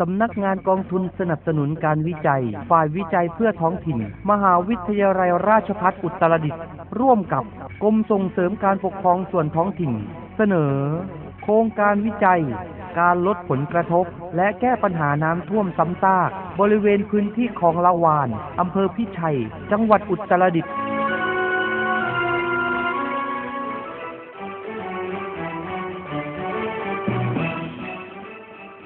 สำนักงานกองทุนสนับสนุนการวิจัย ฝ่ายวิจัยเพื่อท้องถิ่น มหาวิทยาลัยราชภัฏอุตรดิตถ์ร่วมกับกรมส่งเสริมการปกครองส่วนท้องถิ่น เสนอ โครงการวิจัย การลดผลกระทบ และแก้ปัญหาน้ำท่วมซ้ำซาก บริเวณพื้นที่คลองละวานอำเภอพิชัย จังหวัดอุตรดิตถ์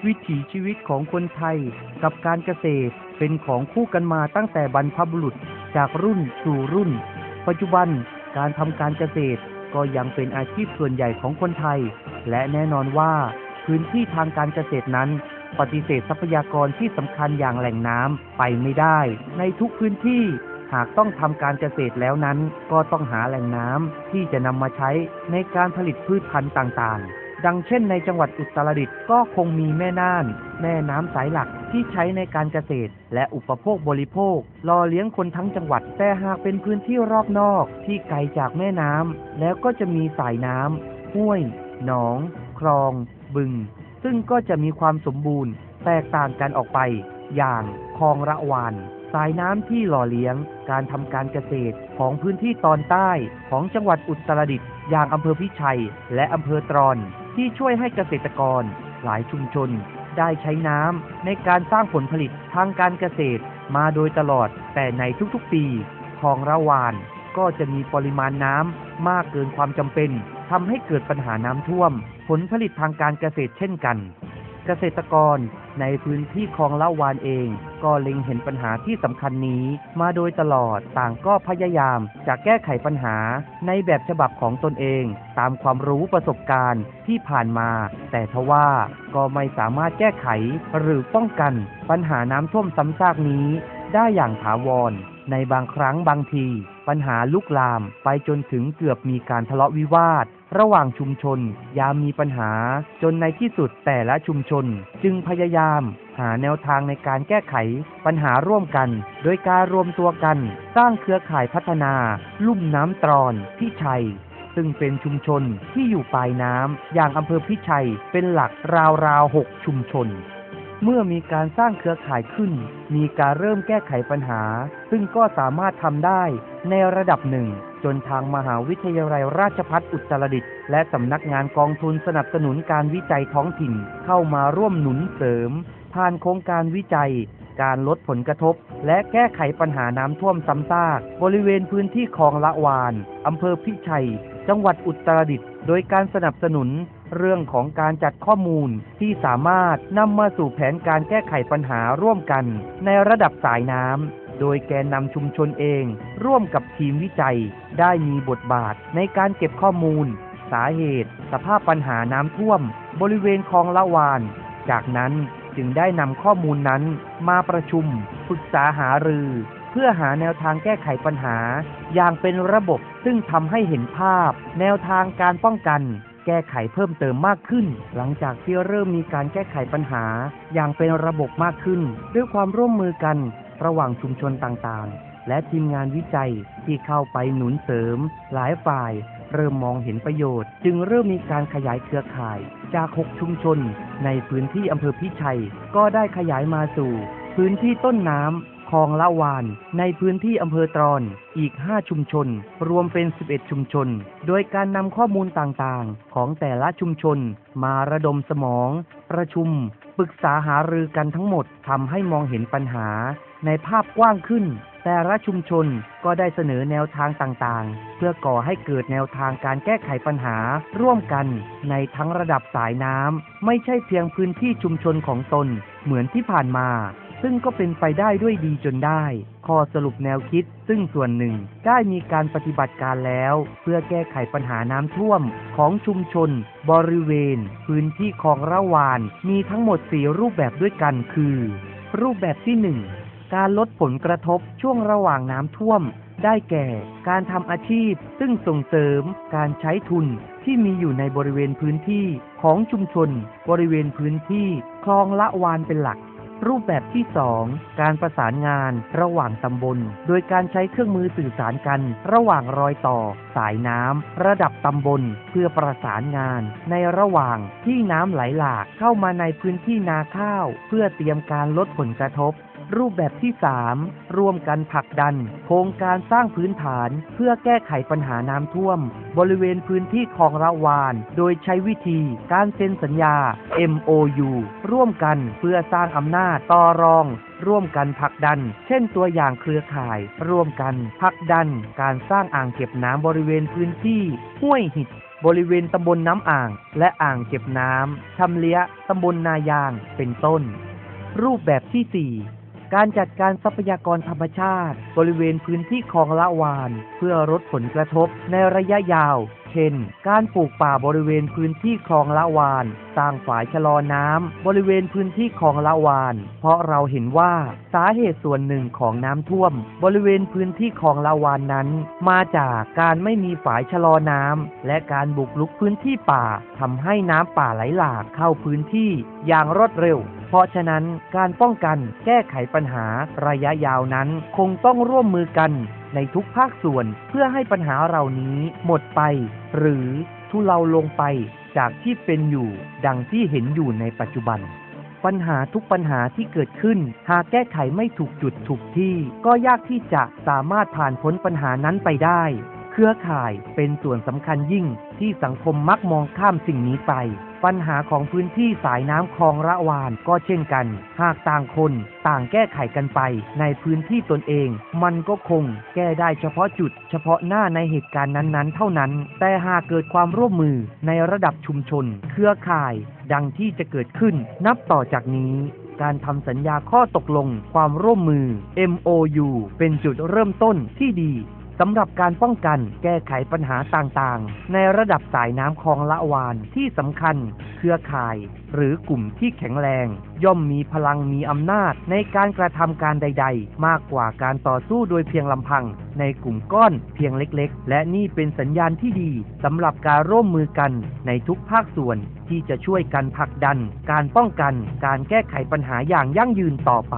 วิถีชีวิตของคนไทยกับการเกษตรเป็นของคู่กันมาตั้งแต่บรรพบุรุษจากรุ่นสู่รุ่น ปัจจุบันการทำการเกษตรก็ยังเป็นอาชีพส่วนใหญ่ของคนไทย และแน่นอนว่า พื้นที่ทางการเกษตรนั้น ปฏิเสธทรัพยากรที่สำคัญอย่างแหล่งน้ำไปไม่ได้ ในทุกพื้นที่หากต้องทำการเกษตรแล้วนั้น ก็ต้องหาแหล่งน้ำที่จะนำมาใช้ในการผลิตพืชพันธุ์ต่างๆ ดังเช่นในจังหวัดอุตรดิตถ์ก็คงมีแม่น่าน แม่น้ำสายหลักที่ใช้ในการเกษตร และอุปโภคบริโภครอเลี้ยงคนทั้งจังหวัด แต่หากเป็นพื้นที่รอบนอกที่ไกลจากแม่น้ำแล้วก็จะมีสายน้ำห้วย หนอง คลอง บึง ซึ่งก็จะมีความสมบูรณ์ แตกต่างกันออกไป อย่างคลองระวาน สายน้ำที่หล่อเลี้ยงการทำการเกษตรของพื้นที่ตอนใต้ของจังหวัดอุตรดิตถ์อย่างอำเภอพิชัย และอำเภอตรอน ที่ช่วยให้เกษตรกร หลายชุมชน ได้ใช้น้ำในการสร้างผลผลิตทางการเกษตรมาโดยตลอด แต่ในทุกๆปีคลองระวานก็จะมีปริมาณน้ำมากเกินความจำเป็นทำให้เกิดปัญหาน้ำท่วม ผลผลิตทางการเกษตรเช่นกัน เกษตรกรในพื้นที่คลองละวานเอง ก็เล็งเห็นปัญหาที่สำคัญนี้ มาโดยตลอดต่างก็พยายามจะแก้ไขปัญหาในแบบฉบับของตนเอง ตามความรู้ประสบการณ์ที่ผ่านมา แต่ทว่าก็ไม่สามารถแก้ไขหรือป้องกัน ปัญหาน้ำท่วมซ้ำซากนี้ ได้อย่างถาวรในบางครั้งบางที ปัญหาลุกลามไปจนถึงเกือบมีการทะเลาะวิวาท ระหว่างชุมชน ยามมีปัญหา จนในที่สุดแต่ละชุมชน จึงพยายาม หาแนวทางในการแก้ไข ปัญหาร่วมกัน โดยการรวมตัวกัน สร้างเครือข่ายพัฒนา ลุ่มน้ำตรอนพิชัยซึ่งเป็นชุมชนที่อยู่ปลายน้ำอย่างอำเภอพิชัยเป็นหลักราวๆหกชุมชน เมื่อมีการสร้างเครือข่ายขึ้น มีการเริ่มแก้ไขปัญหา ซึ่งก็สามารถทำได้ในระดับหนึ่ง จนทางมหาวิทยาลัยราชภัฏอุตรดิตถ์และสำนักงานกองทุนสนับสนุนการวิจัยท้องถิ่น เข้ามาร่วมหนุนเสริม ผ่านโครงการวิจัย การลดผลกระทบ และแก้ไขปัญหาน้ำท่วมซ้ำซาก บริเวณพื้นที่คลองละวานอำเภอพิชัย จังหวัดอุตรดิตถ์โดยการสนับสนุนเรื่องของการจัดข้อมูลที่สามารถนำมาสู่แผนการแก้ไขปัญหาร่วมกัน ในระดับสายน้ำโดยแกนนำชุมชนเอง ร่วมกับทีมวิจัย ได้มีบทบาทในการเก็บข้อมูล สาเหตุ สภาพปัญหาน้ำท่วม บริเวณคลองละวาน จากนั้นจึงได้นำข้อมูลนั้นมาประชุมปรึกษาหารือ เพื่อหาแนวทางแก้ไขปัญหา อย่างเป็นระบบซึ่งทำให้เห็นภาพ แนวทางการป้องกัน แก้ไขเพิ่มเติมมากขึ้น หลังจากที่เริ่มมีการแก้ไขปัญหา อย่างเป็นระบบมากขึ้น ด้วยความร่วมมือกันระหว่างชุมชนต่างๆ และทีมงานวิจัยที่เข้าไปหนุนเสริม หลายฝ่าย เริ่มมองเห็นประโยชน์ จึงเริ่มมีการขยายเครือข่าย จาก 6 ชุมชน ในพื้นที่อำเภอพิชัย ก็ได้ขยายมาสู่ พื้นที่ต้นน้ำ คลองละวาน ในพื้นที่อำเภอตรอนอีก 5 ชุมชน รวมเป็น 11 ชุมชน โดยการนำข้อมูลต่างๆ ของแต่ละชุมชน มาระดมสมอง ประชุม ปรึกษาหารือกันทั้งหมดทำให้มองเห็นปัญหา ในภาพกว้างขึ้น แต่ละชุมชนก็ได้เสนอแนวทางต่างๆ เพื่อก่อให้เกิดแนวทางการแก้ไขปัญหา ร่วมกัน ในทั้งระดับสายน้ำไม่ใช่เพียงพื้นที่ชุมชนของตน เหมือนที่ผ่านมา ซึ่งก็เป็นไปได้ด้วยดีจนได้ ข้อสรุปแนวคิด ซึ่งส่วนหนึ่งได้มีการปฏิบัติการแล้ว เพื่อแก้ไขปัญหาน้ำท่วมของชุมชน บริเวณ พื้นที่คลองระวาน มีทั้งหมด 4 รูปแบบด้วยกันคือ รูปแบบที่ 1 การลดผลกระทบช่วงระหว่างน้ำท่วม ได้แก่ การทำอาชีพ ซึ่งส่งเสริม การใช้ทุนที่มีอยู่ในบริเวณพื้นที่ของชุมชน บริเวณพื้นที่คลองละวานเป็นหลัก รูปแบบที่ 2 การประสานงานระหว่างตำบล โดยการใช้เครื่องมือสื่อสารกัน ระหว่างรอยต่อ สายน้ำระดับตำบล เพื่อประสานงาน ในระหว่างที่น้ำไหลหลากเข้ามาในพื้นที่นาข้าว เพื่อเตรียมการลดผลกระทบ รูปแบบที่ 3 ร่วมกันผลักดัน โครงการสร้างพื้นฐาน เพื่อแก้ไขปัญหาน้ำท่วม บริเวณพื้นที่คลองระวาน โดยใช้วิธีการเซ็นสัญญา MOU ร่วมกันเพื่อสร้างอำนาจต่อรองร่วมกันผลักดัน เช่นตัวอย่างเครือข่าย ร่วมกันผลักดัน การสร้างอ่างเก็บน้ำบริเวณพื้นที่ ห้วยหิดบริเวณตำบลน้ำอ่าง และอ่างเก็บน้ำชำเลี้ยตำบลนายาง เป็นต้น รูปแบบที่ 4 การจัดการทรัพยากรธรรมชาติ บริเวณพื้นที่คลองละวาน เพื่อลดผลกระทบในระยะยาว เช่น การปลูกป่าบริเวณพื้นที่คลองละวาน สร้างฝายชะลอน้ำบริเวณพื้นที่คลองละวาน เพราะเราเห็นว่าสาเหตุส่วนหนึ่งของน้ำท่วม บริเวณพื้นที่คลองละวานนั้น มาจากการไม่มีฝายชะลอน้ำและการบุกรุกพื้นที่ป่าทำให้น้ำป่าไหลหลากเข้าพื้นที่อย่างรวดเร็ว เพราะฉะนั้นการป้องกันแก้ไขปัญหาระยะยาวนั้น คงต้องร่วมมือกันในทุกภาคส่วนเพื่อให้ปัญหาเหล่านี้หมดไป หรือทุเลาลงไปจากที่เป็นอยู่ ดังที่เห็นอยู่ในปัจจุบัน ปัญหาทุกปัญหาที่เกิดขึ้น หากแก้ไขไม่ถูกจุดถูกที่ ก็ยากที่จะสามารถผ่านพ้นปัญหานั้นไปได้ เครือข่ายเป็นส่วนสำคัญยิ่งที่สังคมมักมองข้ามสิ่งนี้ไป ปัญหาของพื้นที่สายน้ำคลองระวานก็เช่นกัน หากต่างคนต่างแก้ไขกันไป ในพื้นที่ตนเอง มันก็คงแก้ได้เฉพาะจุด เฉพาะหน้าในเหตุการณ์นั้นๆ เท่านั้น แต่หากเกิดความร่วมมือในระดับชุมชน เครือข่ายดังที่จะเกิดขึ้น นับต่อจากนี้การทำสัญญาข้อตกลง ความร่วมมือ MOU เป็นจุดเริ่มต้นที่ดี สำหรับการป้องกันแก้ไขปัญหาต่างๆ ในระดับสายน้ำคลองละวานที่สำคัญ เครือข่าย หรือกลุ่มที่แข็งแรง ย่อมมีพลังมีอำนาจในการกระทำการใด ๆ มากกว่าการต่อสู้โดยเพียงลำพัง ในกลุ่มก้อนเพียงเล็กๆ และนี่เป็นสัญญาณที่ดีสำหรับการร่วมมือกันในทุกภาคส่วน ที่จะช่วยกันผลักดัน การป้องกันการแก้ไขปัญหาอย่างยั่งยืนต่อไป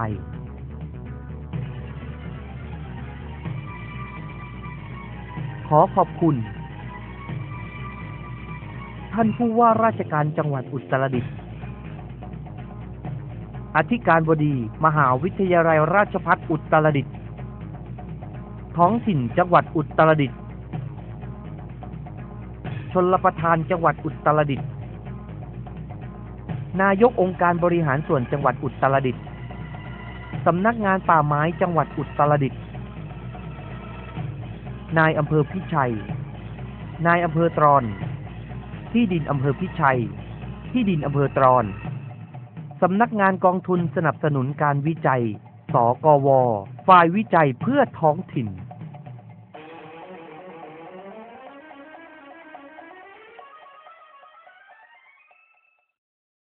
ขอขอบคุณ ท่านผู้ว่าราชการจังหวัดอุตรดิตถ์อธิการบดี มหาวิทยาลัยราชภัฏอุตรดิตถ์ท้องถิ่นจังหวัดอุตรดิตถ์ชนรประทานจังหวัดอุตรดิตถ์นายกองค์การบริหารส่วนจังหวัดอุตรดิตถ์สำนักงานป่าไม้จังหวัดอุตรดิตถ์ นายอำเภอพิชัย นายอำเภอตรอน ที่ดินอำเภอพิชัย ที่ดินอำเภอตรอน สำนักงานกองทุนสนับสนุนการวิจัย สกว ฝ่ายวิจัยเพื่อท้องถิ่น